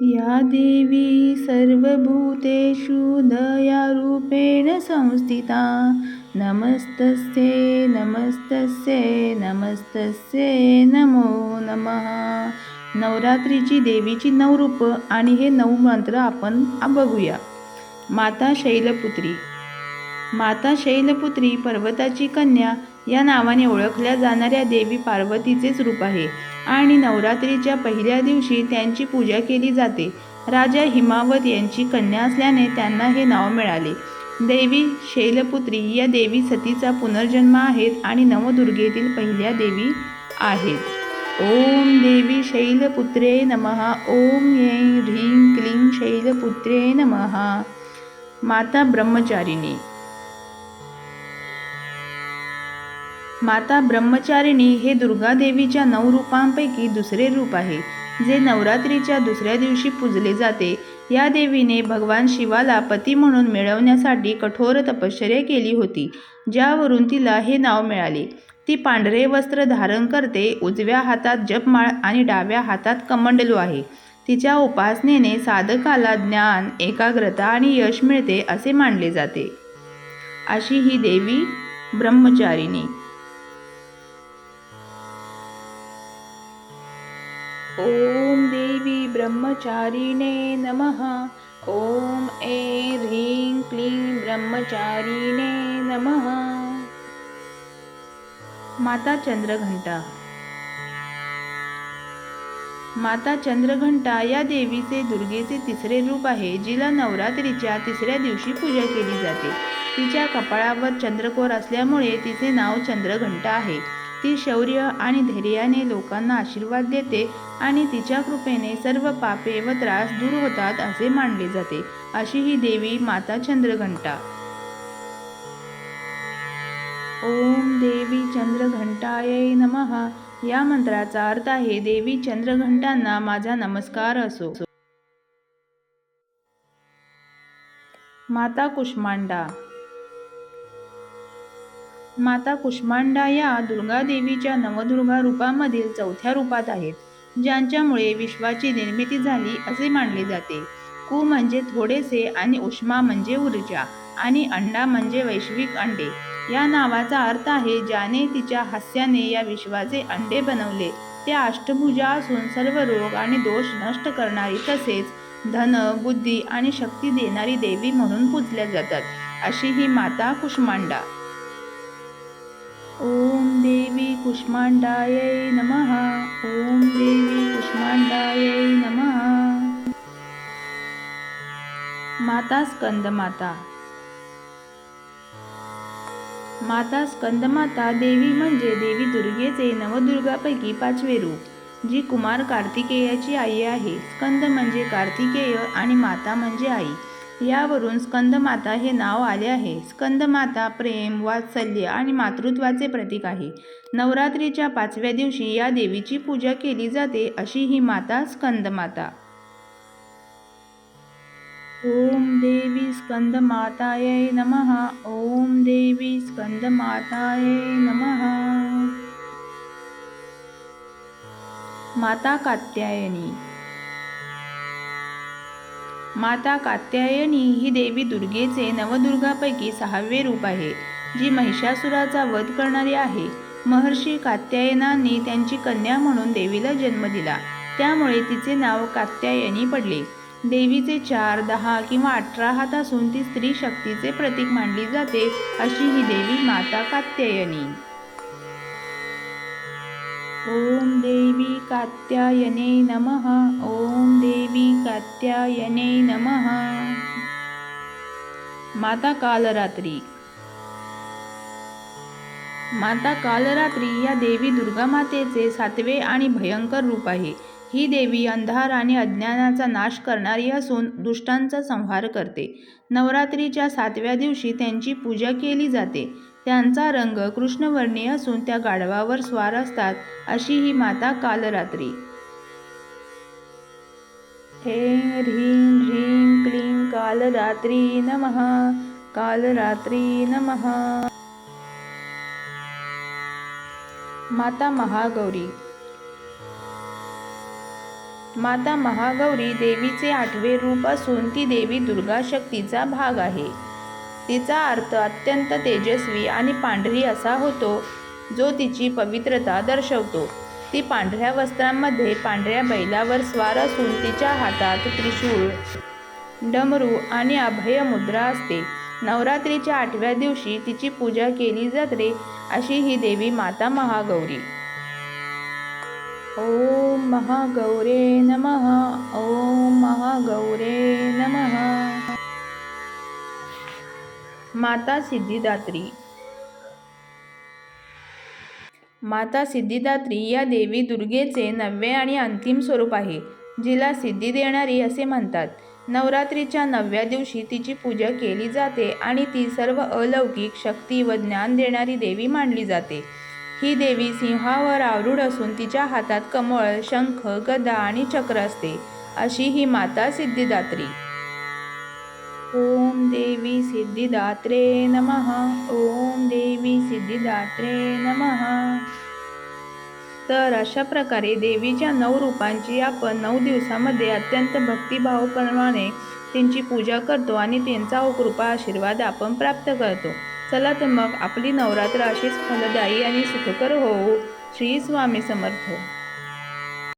या देवी सर्वभूतेषु दयारूपेण संस्थिता। नमस्तस्ये नमस्तस्ये नमस्तस्ये नमो नमः। नवरात्रीची देवीची नऊ रूपं आणि हे नऊ मंत्र आपण बघूया. माता शैलपुत्री. माता शैलपुत्री पर्वताची कन्या या नावाने ओळखल्या जाणाऱ्या देवी पार्वतीचेच रूप आहे. आणि नवरात्रीच्या पहिल्या दिवशी त्यांची पूजा केली जाते. राजा हिमावत यांची कन्या असल्याने त्यांना हे नाव मिळाले. देवी शैलपुत्री या देवी सतीचा पुनर्जन्म आहेत आणि नवदुर्गेतील पहिल्या देवी आहेत. ओम देवी शैलपुत्रे नमः. ओम ऐं ह्रीं क्लीं शैलपुत्रे नमः. माता ब्रह्मचारिणी. माता ब्रह्मचारिणी हे दुर्गा देवीच्या नऊ रूपांपैकी दुसरे रूप आहे जे नवरात्रीच्या दुसऱ्या दिवशी पूजले जाते. या देवीने भगवान शिवाला पती म्हणून मिळवण्यासाठी कठोर तपश्चर्या केली होती ज्यावरून तिला हे नाव मिळाले. ती पांढरे वस्त्र धारण करते उजव्या हातात जपमाळ आणि डाव्या हातात कमंडलू आहे. तिच्या उपासनेने साधकाला ज्ञान एकाग्रता आणि यश मिळते असे मानले जाते. अशी ही देवी ब्रह्मचारिणी. ॐ देवी ब्रह्मचारिणे नमः। ॐ ऐं ह्रीं क्लीं ब्रह्मचारिणे नमः। माता चंद्रघंटा। माता चंद्रघंटा या देवीचे दुर्गेचे तिसरे रूप आहे जिला नवरात्रीच्या तिसऱ्या दिवशी पूजा केली जाते. तिच्या कपाळावर चंद्रकोर असल्यामुळे तिचे नाव चंद्रघंटा आहे. ती शौर्य आणि धैर्याने लोकांना आशीर्वाद देते आणि तिच्या कृपेने सर्व पापे व त्रास दूर होतात असे मानले जाते. अशी ही देवी माता चंद्रघंटा. ओम देवी चंद्रघंटाय नमः. या मंत्राचा अर्थ आहे देवी चंद्रघंटांना माझा नमस्कार असो. माता कुष्मांडा. माता कुष्मांडा या दुर्गादेवीच्या नवदुर्गा रूपामधील चौथ्या रूपात आहेत ज्यांच्यामुळे विश्वाची निर्मिती झाली असे मानले जाते. कु म्हणजे थोडेसे आणि उष्मा म्हणजे ऊर्जा आणि अंडा म्हणजे वैश्विक अंडे. या नावाचा अर्थ आहे ज्याने तिच्या हास्याने या विश्वाचे अंडे बनवले. ते अष्टभुजा असून सर्व रोग आणि दोष नष्ट करणारी तसेच धन बुद्धी आणि शक्ती देणारी देवी म्हणून पूजल्या जातात. अशी ही माता कुष्मांडा. ॐ देवी कुष्माण्डायै नमः। ॐ देवी कुष्माण्डायै नमः। माता स्कंदमाता माता। स्कंदमाता देवी म्हणजे देवी दुर्गेचे नवदुर्गापैकी पाचवे रूप जी कुमार कार्तिकेयाची आई आहे. स्कंद म्हणजे कार्तिकेय आणि माता म्हणजे आई. यावरून स्कंदमाता हे नाव आले आहे. स्कंदमाता प्रेम वात्सल्य आणि मातृत्वाचे प्रतीक आहे. नवरात्रीच्या पाचव्या दिवशी या देवीची पूजा केली जाते अशी ही माता स्कंदमाता. ओम देवी स्कंदमाताय नमः. ओम देवी स्कंदमाताय नमः. माता कात्यायनी. माता कात्यायनी ही देवी दुर्गेचे नवदुर्गापैकी सहावे रूप आहे जी महिषासुराचा वध करणारी आहे. महर्षी कात्यायनांनी त्यांची कन्या म्हणून देवीला जन्म दिला. त्यामुळे तिचे नाव कात्यायनी पडले. देवीचे चार दहा किंवा अठरा हात असून ती स्त्री शक्तीचे प्रतीक मानली जाते अशी ही देवी माता कात्यायनी. ओम देवी कात्यायने नमः. ओम देवी कात्यायने नमः। माता कालरात्री। माता कालरात्री या देवी दुर्गा मातेचे सातवे आणि भयंकर रूप आहे. ही देवी अंधार आणि अज्ञानाचा नाश करणारी असून दुष्टांचा संहार करते. नवरात्रीच्या सातव्या दिवशी त्यांची पूजा केली जाते. त्यांचा रंग कृष्णवर्णीय असून त्या गाढवावर स्वार असतात अशी ही माता कालरात्री. हे ह्रीं ह्रीं क्लीं कालरात्री नमः कालरात्री नमः। माता महागौरी। माता महागौरी देवीचे आठवे रूप असून ती देवी दुर्गा शक्तीचा भाग आहे. तिचा अर्थ अत्यंत तेजस्वी आणि पांढरी असा होतो जो तिची पवित्रता दर्शवतो. ती पांढऱ्या वस्त्रांमध्ये पांढऱ्या बैलावर स्वार असून तिच्या हातात त्रिशूळ डमरू आणि अभय मुद्रा असते. नवरात्रीच्या आठव्या दिवशी तिची पूजा केली जाते अशी ही देवी माता महागौरी. ओम महागौरे नमः ओम महागौरे नमः. माता सिद्धिदात्री. माता सिद्धिदात्री या देवी दुर्गेचे नववे आणि अंतिम स्वरूप आहे जिला सिद्धी देणारी असे म्हणतात. नवरात्रीच्या नवव्या दिवशी तिची पूजा केली जाते आणि ती सर्व अलौकिक शक्ती व ज्ञान देणारी देवी मानली जाते. ही देवी सिंहावर आवरूढ असून तिच्या हातात कमळ शंख गदा आणि चक्र असते. अशी ही माता सिद्धिदात्री. ओम देवी सिद्धिदात्रे नमः. ओम देवी सिद्धिदात्रे नमः. तर अशा प्रकारे देवीच्या नऊ रूपांची आपण नऊ दिवसामध्ये अत्यंत भक्तिभावप्रमाणे त्यांची पूजा करतो आणि त्यांचा कृपा आशीर्वाद आपण प्राप्त करतो. चला तर मग आपली नवरात्र अशीच फलदायी आणि सुखकर होऊ. श्री स्वामी समर्थ.